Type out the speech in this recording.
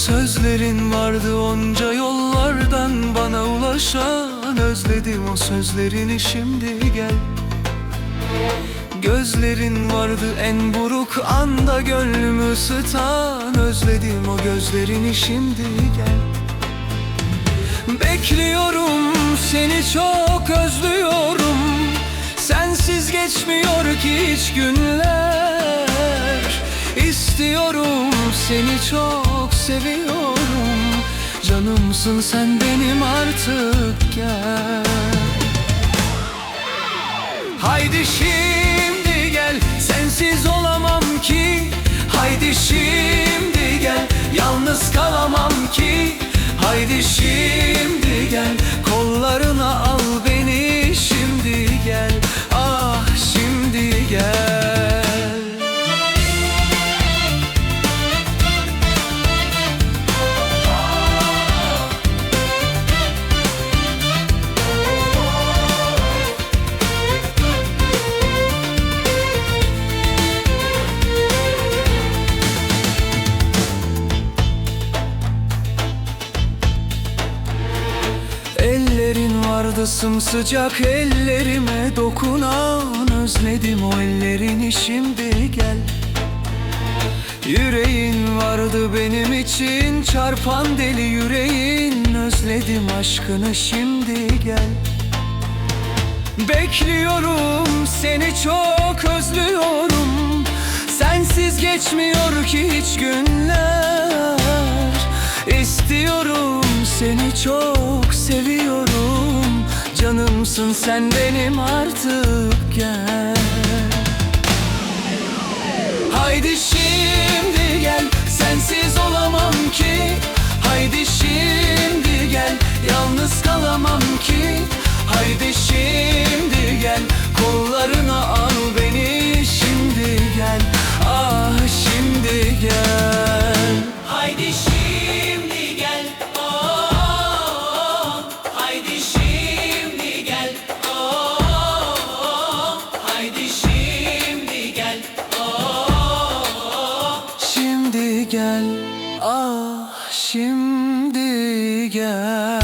Sözlerin vardı onca yollardan bana ulaşan. Özledim o sözlerini şimdi gel. Gözlerin vardı en buruk anda gönlümü ısıtan. Özledim o gözlerini şimdi gel. Bekliyorum seni çok özlüyorum. Sensiz geçmiyor ki hiç günler. İstiyorum seni çok seviyorum. Canımsın sen benim artık gel. Haydi şimdi gel sensiz olamam ki. Haydi şimdi gel yalnız kalamam ki. Haydi şimdi Vardı sımsıcak ellerime dokunan Özledim o ellerini. Şimdi gel. Yüreğin vardı benim için çarpan deli yüreğin. Özledim aşkını şimdi gel. Bekliyorum seni çok özlüyorum. Sensiz geçmiyor ki hiç günler. İstiyorum seni çok seviyorum Canımsın sen benim artık gel. Haydi şimdi gel sensiz olamam ki. Haydi şimdi gel yalnız kalamam ki. Haydi şimdi ah şimdi gel